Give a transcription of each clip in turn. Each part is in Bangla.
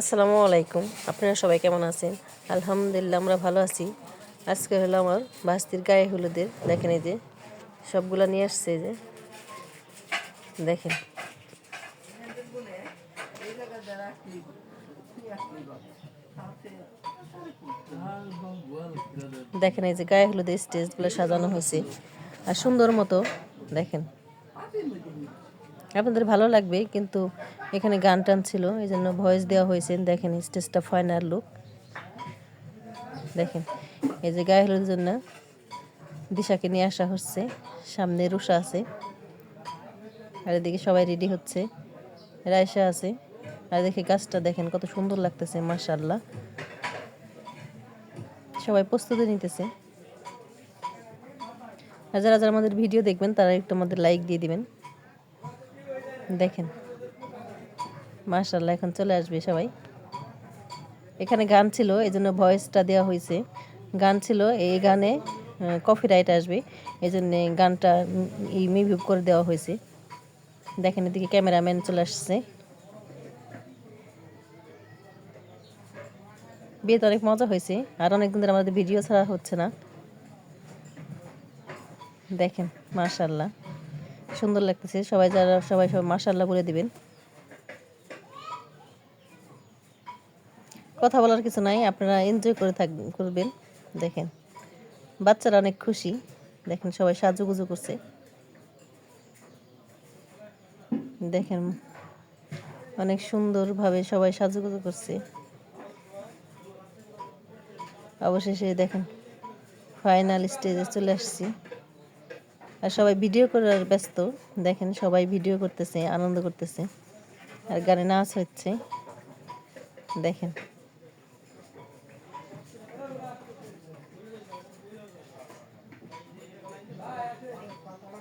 আসসালামু আলাইকুম। আপনারা সবাই কেমন আছেন? আলহামদুলিল্লাহ, আমরা ভালো আছি। আজকে হলো আমার বাস্তির গায়ে হলুদের। দেখেন এই যে, সবগুলা নিয়ে আসছে যে। দেখেন। দেখেন এই যে, গায়ে হলুদের স্টেজগুলো সাজানো হয়েছে। আর সুন্দর মতো, দেখেন। আপনাদের ভালো লাগবে, কিন্তু এখানে গান টান ছিল এই জন্য ভয়েস দেওয়া হয়েছে। দেখেন, স্টেজটা ফাইনাল লুক দেখেন, এই যে গায়ে হলুদের জন্য দিশাকে নিয়ে আসা হচ্ছে। সামনে রুষা আছে। আর এদিকে সবাই রেডি হচ্ছে। রায়সা আছে। আর দেখে গাছটা দেখেন, কত সুন্দর লাগতেছে মার্শাল্লাহ সবাই প্রস্তুতি নিতেছে। আর যারা যারা আমাদের ভিডিও দেখবেন, তারা একটু আমাদের লাইক দিয়ে দিবেন। দেখেন। মার্শাল্লাহ এখন চলে আসবে সবাই। এখানে গান ছিল এই জন্য ভয়েসটা দেওয়া হয়েছে। গান ছিল, এই গানে কফি রাইট আসবে। এই জন্যে গানটা মিভিউ করে দেওয়া হয়েছে। দেখেন এদিকে ক্যামেরাম্যান চলে আসছে। বিয়েতে অনেক মজা হয়েছে, আর অনেকদিন ধরে আমাদের ভিডিও ছাড়া হচ্ছে না। দেখেন মার্শাল্লাহ সুন্দর লাগতেছে, সবাই যারা, সবাই সবাই মার্শাল্লাহ বলে দিবেন। কথা বলার কিছু নাই, আপনারা এনজয় করে থাক, করবেন। দেখেন, বাচ্চারা অনেক খুশি। দেখেন, সবাই সাজুগুজু করছে। দেখেন, অনেক সুন্দরভাবে সবাই সাজুগুজু করছে। অবশেষে দেখেন ফাইনাল স্টেজে চলে আসছি। আর সবাই ভিডিও করার ব্যস্ত। দেখেন, সবাই ভিডিও করতেছে, আনন্দ করতেছে। আর গানে নাচ হচ্ছে। দেখেন।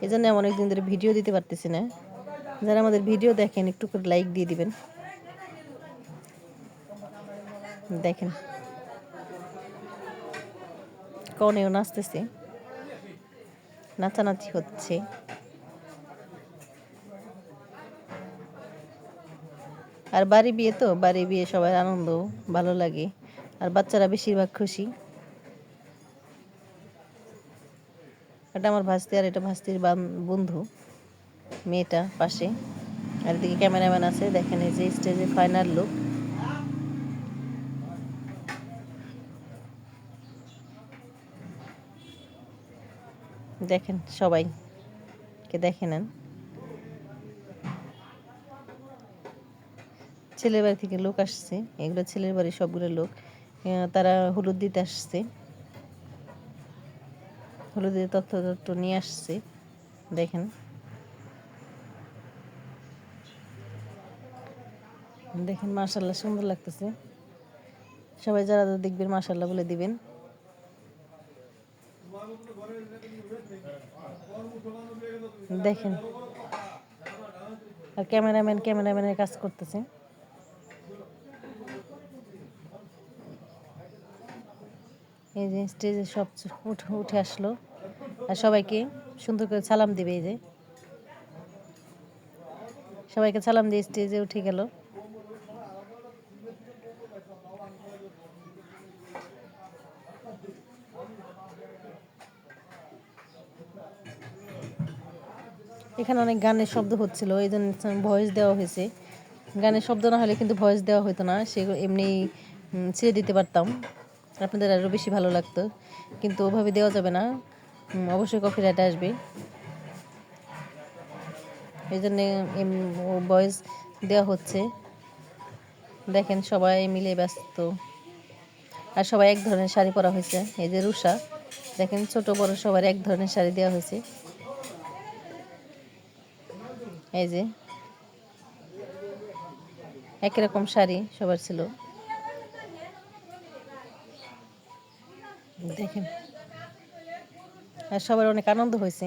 এই জন্য আমি অনেকদিন ধরে ভিডিও দিতে পারতেছি না। যারা আমাদের ভিডিও দেখেন, একটু করে লাইক দিয়ে দিবেন। দেখেন। কনেও নাচতেছে। নাচানাচি হচ্ছে। আর বাড়ি বিয়ে তো, বাড়ি বিয়ে সবাই আনন্দ, ভালো লাগে। আর বাচ্চারা বেশিরভাগ খুশি। এটা আমার ভাস্তি আর এটা ভাস্তির বন্ধু, মেয়েটা পাশে। আর এদিকে ক্যামেরাম্যান আছে, দেখেন এই যে স্টেজে ফাইনাল লুক দেখেন সবাই কে দেখে নেন। ছেলের বাড়ি থেকে লোক আসছে, এগুলো ছেলের বাড়ি সবগুলো লোক। তারা হলুদ দিতে আসছে। হলুদের তথ্য তথ্য নিয়ে আসছি। দেখেন। দেখেন মার্শাল্লাহ সুন্দর লাগতেছে। সবাই যারা দেখবেন মার্শাল্লাহ বলে দিবেন। দেখেন। আর ক্যামেরাম্যান, ক্যামেরাম্যানের কাজ করতেছে। এই যে স্টেজে সব উঠে আসলো। আর সবাইকে সুন্দর করে সালাম দিবে এই যে। সবাইকে সালাম দিয়ে স্টেজে উঠে গেল। এখানে অনেক গানের শব্দ হচ্ছিল, এই জন্য ভয়েস দেওয়া হয়েছে। গানের শব্দ না হলে কিন্তু ভয়েস দেওয়া হতো না, সেগুলো এমনি ছেড়ে দিতে পারতাম। আপনাদের আরও বেশি ভালো লাগতো। কিন্তু ওভাবে দেওয়া যাবে না। অবশ্যই কফি কপিরাইট আসবে এই জন্যে ভয়েস দেওয়া হচ্ছে। দেখেন সবাই মিলে ব্যস্ত। আর সবাই এক ধরনের শাড়ি পরা হয়েছে। এই যে রুষা দেখেন ছোট বড় সবার এক ধরনের শাড়ি দেওয়া হয়েছে। এই যে। একই রকম শাড়ি সবার ছিল। দেখেন। আর সবার অনেক আনন্দ হয়েছে।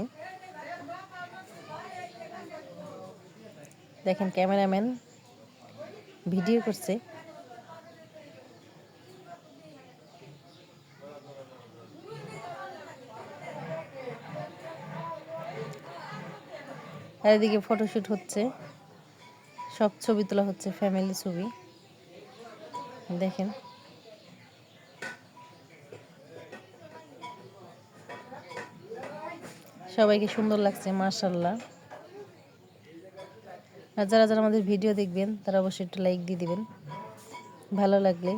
দেখেন ক্যামেরাম্যান ভিডিও করছে। আর এদিকে ফটোশ্যুট হচ্ছে। সব ছবি তোলা হচ্ছে ফ্যামিলি ছবি। দেখেন। সবাইকে সুন্দর লাগছে মার্শাল্লাহ আর যারা যারা আমাদের ভিডিও দেখবেন, তারা অবশ্যই একটু লাইক দিয়ে দিবেন। ভালো লাগলে।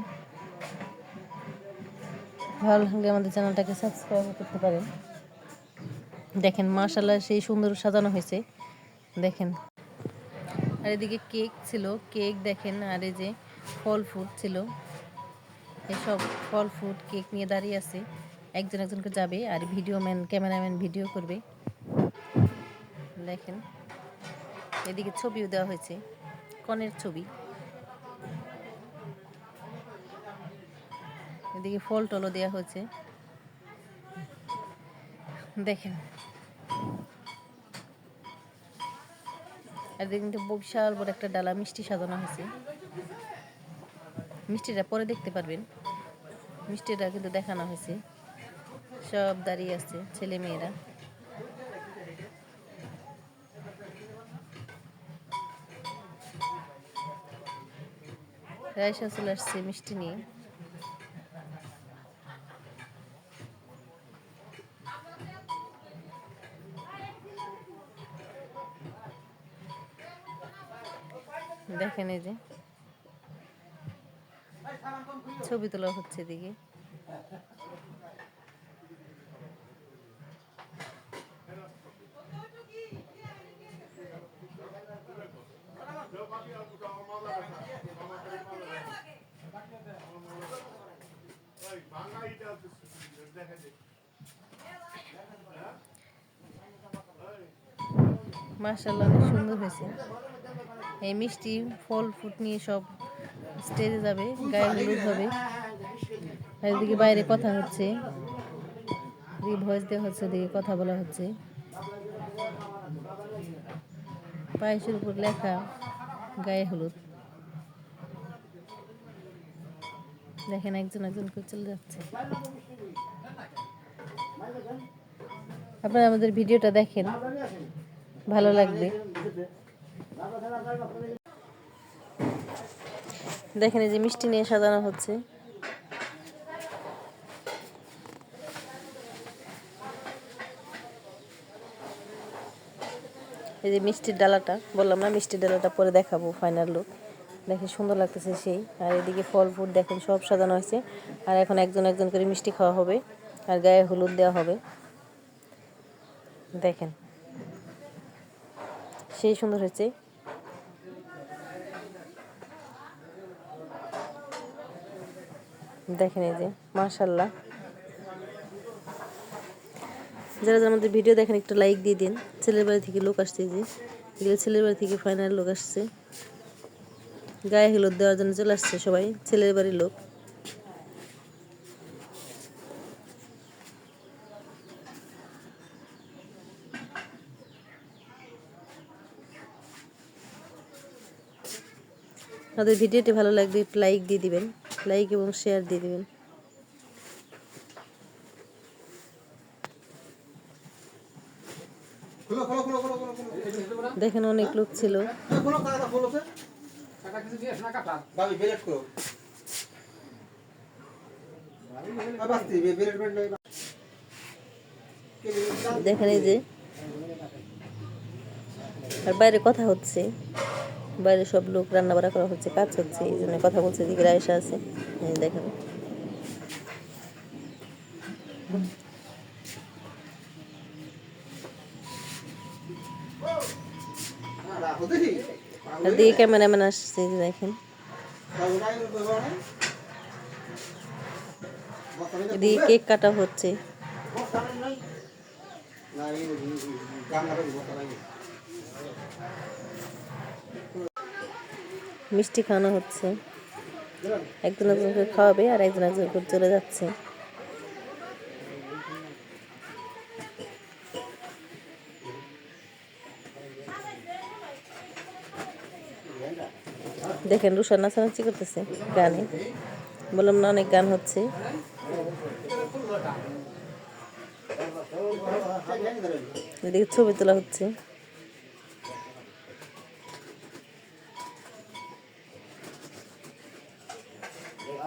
ভালো লাগলে আমাদের চ্যানেলটাকে সাবস্ক্রাইব করতে পারেন। দেখেন মার্শাল্লাহ সেই সুন্দর সাজানো হয়েছে। দেখেন। আর এদিকে কেক ছিল কেক দেখেন, আর এই যে ফল ফ্রুট ছিল। এসব ফল ফ্রুট কেক নিয়ে দাঁড়িয়ে আছে। একজন একজনকে যাবে আর ভিডিও ম্যান ক্যামেরাম্যান ভিডিও করবে। দেখেন, এদিকে ছবিও দেওয়া হয়েছে, কনের ছবি। এদিকে ফল টলও দেওয়া হয়েছে। দেখেন, আর দেখুন তো বিশাল বড় একটা ডালা, মিষ্টি সাজানো হয়েছে। মিষ্টিটা পরে দেখতে পারবেন। মিষ্টিটা কিন্তু দেখানো হয়েছে। সব দাঁড়িয়ে আছে, ছেলে মেয়েরা। রাইসা চলে আসছে মিষ্টি নিয়ে। দেখেন এই যে। ছবি তোলা হচ্ছে এদিকে। মার্শাল্লাহ অনেক সুন্দর হয়েছে। এই মিষ্টি ফল ফুট নিয়ে সব স্টেজে যাবে, গায়ে হলুদ হবে। আর এদিকে বাইরে কথা হচ্ছে। ভয়েস দেওয়া হচ্ছে এদিকে কথা বলা হচ্ছে। পায়েসের উপর লেখা, গায়ে হলুদ। দেখেন একজন একজন করে চলে যাচ্ছে। আপনারা আমাদের ভিডিওটা দেখেন। ভালো লাগবে। দেখেন এই যে মিষ্টি নিয়ে সাজানো হচ্ছে। এই যে মিষ্টির ডালাটা, বললাম না, মিষ্টির ডালাটা পরে দেখাবো ফাইনাল লুক দেখে সুন্দর লাগতেছে সেই। আর এদিকে ফল ফুল দেখেন সব সাজানো হয়েছে। আর এখন একজন একজন করে মিষ্টি খাওয়া হবে। আর গায়ে হলুদ দেওয়া হবে। দেখেন। সেই সুন্দর হয়েছে। দেখেন এই যে মাশাল্লাহ যারা যারা আমাদের ভিডিও দেখেন, একটু লাইক দিয়ে দিন। ছেলের বাড়ি থেকে লোক আসছে যে। এগুলো ছেলের বাড়ি থেকে ফাইনাল লোক আসছে। গায়ে হলুদ দেওয়ার জন্য চলে আসছে সবাই। ছেলের বাড়ির লোক। আমাদের ভিডিওটি ভালো লাগবে একটু লাইক দিয়ে দিবেন লাইক এবং শেয়ার দিয়ে দিবেন। দেখেন অনেক লোক ছিল। দেখেন এই যে আর বাইরে কথা হচ্ছে। বাইরে সব লোক রান্না বাড়া করা হচ্ছে, কাজ হচ্ছে, এই জন্য কথা বলছে দিকে রায়সা আছে। দেখেন। দিকে ক্যামেরাম্যান আসছে যে দেখেন। এদিকে কেক কাটা হচ্ছে। মিষ্টি খাওয়ানো হচ্ছে। একজন একজনকে খাওয়াবে আর একজন একজন করে চলে যাচ্ছে। দেখেন রুষা নাচানাচি করতেছে গানে। বললাম, না, অনেক গান হচ্ছে। এদিকে ছবি তোলা হচ্ছে।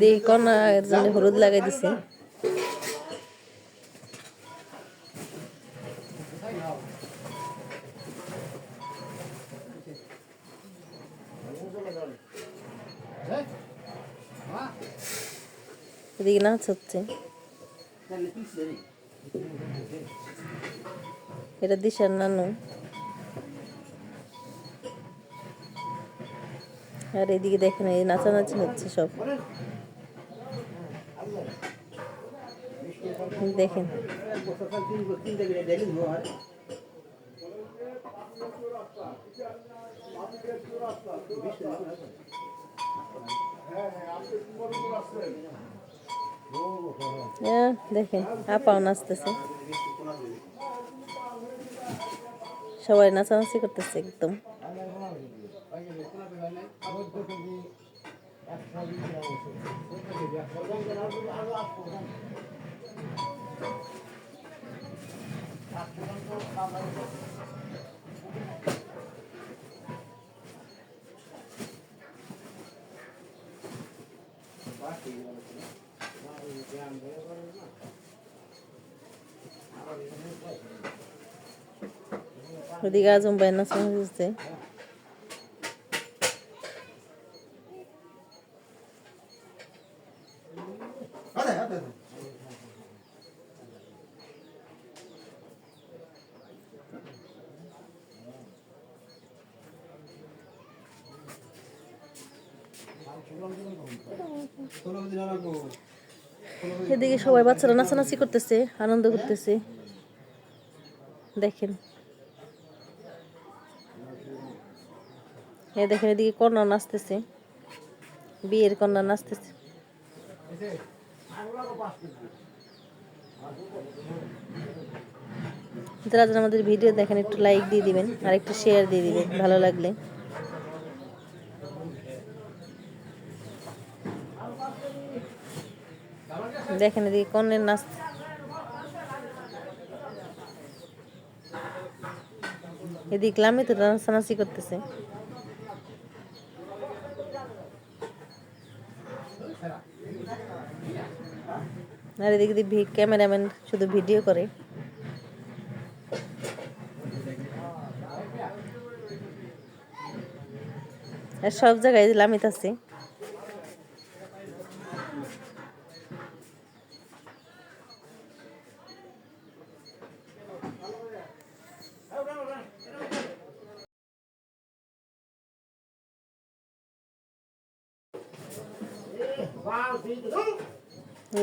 দেখি কন্যার জন্য হলুদ লাগাই দিছে। এদিকে নাচ হচ্ছে। এটা দিশার নানু। আর এদিকে দেখেন, এই নাচানাচি হচ্ছে সব। দেখেন। হ্যাঁ দেখেন, আপাও নাচতেছে। সবাই নাচানাচি করতেছে একদম। ওদিকে আজম ভাই নাচানাচি হচ্ছে আরে আরে ষোলো দিন রাখব এদিকে সবাই বাচ্চারা নাচানাচি করতেছে, আনন্দ করতেছে। দেখেন। এ দেখেন এদিকে কন্যা নাচতেছে। বিয়ের কন্যা নাচতেছে। যারা যারা আমাদের ভিডিও দেখেন, একটু লাইক দিয়ে দিবেন আর একটু শেয়ার দিয়ে দিবেন, ভালো লাগলে। দেখেন এদিকে কনের নাচ এদিকে লামি তো নাচানাচি করতেছে। আর এদিকে ক্যামেরাম্যান শুধু ভিডিও করে। আর সব জায়গায় লামিত আছে।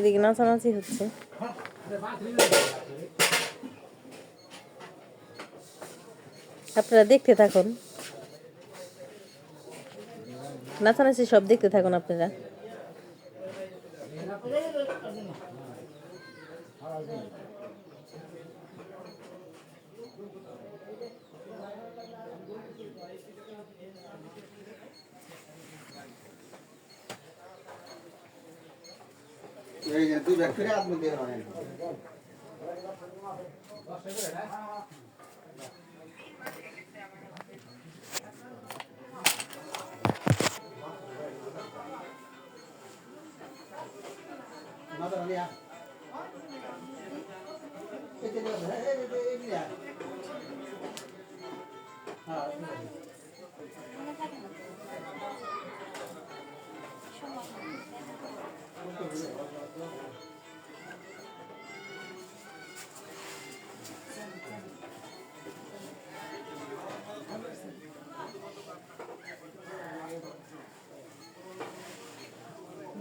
এদিকে নাচানাচি হচ্ছে। আপনারা দেখতে থাকুন। নাচানাচি সব দেখতে থাকুন আপনারা। Thank যে দুই ব্যক্তি আদমি দিয়ে হয় মাদা নিয়া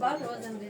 बाल रोजन दे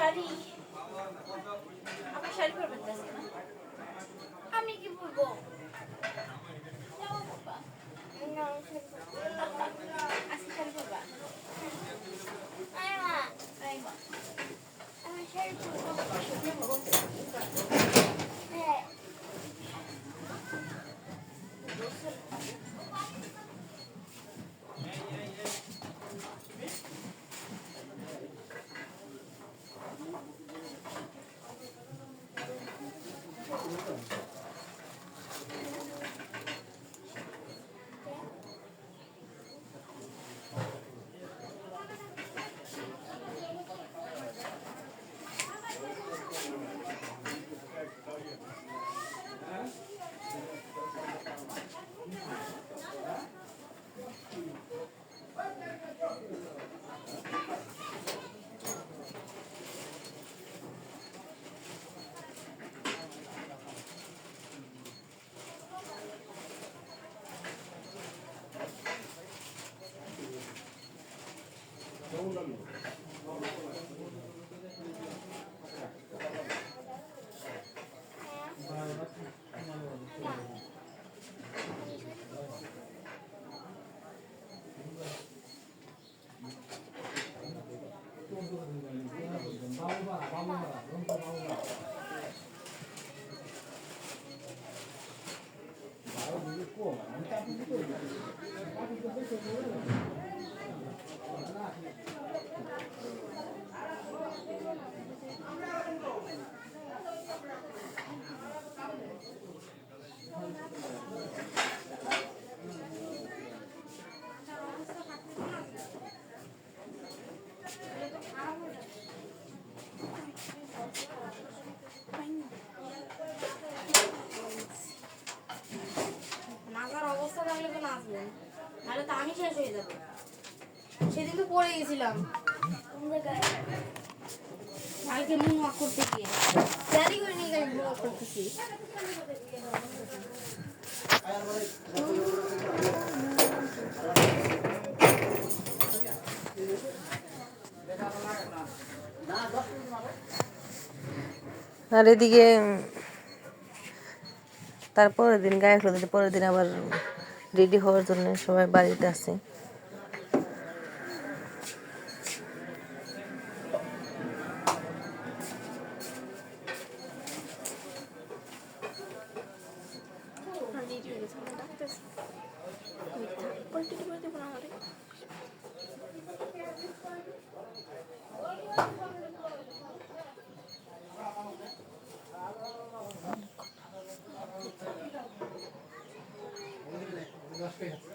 শাড়ি? আপনি শাড়ি পরবেন না আমি কি বলব না। নাচার অবস্থা থাকলে তো নাচবেন নাহলে তো আমি শেষ হয়ে যাব সেদিন তো পড়ে কালকে মুন ওয়াক করতে গিয়ে। করে নিয়ে মুন ওয়াক আর এদিকে তারপরের দিন গায়ে হলুদের পরের দিন আবার রেডি হওয়ার জন্য সবাই বাড়িতে আছে।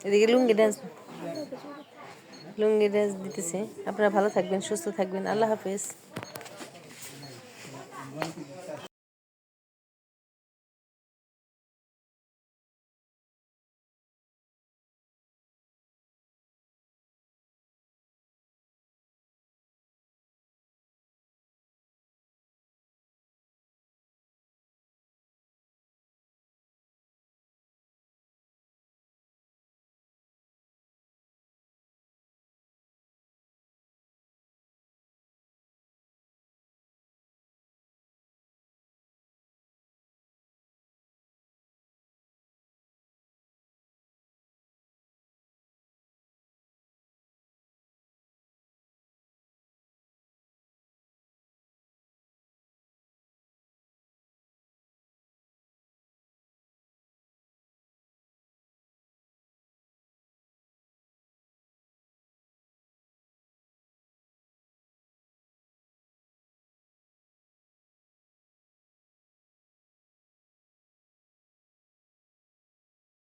এদিকে লুঙ্গি ড্যান্স লুঙ্গি ড্যান্স দিতেছে। আপনারা ভালো থাকবেন সুস্থ থাকবেন। আল্লাহ হাফেজ।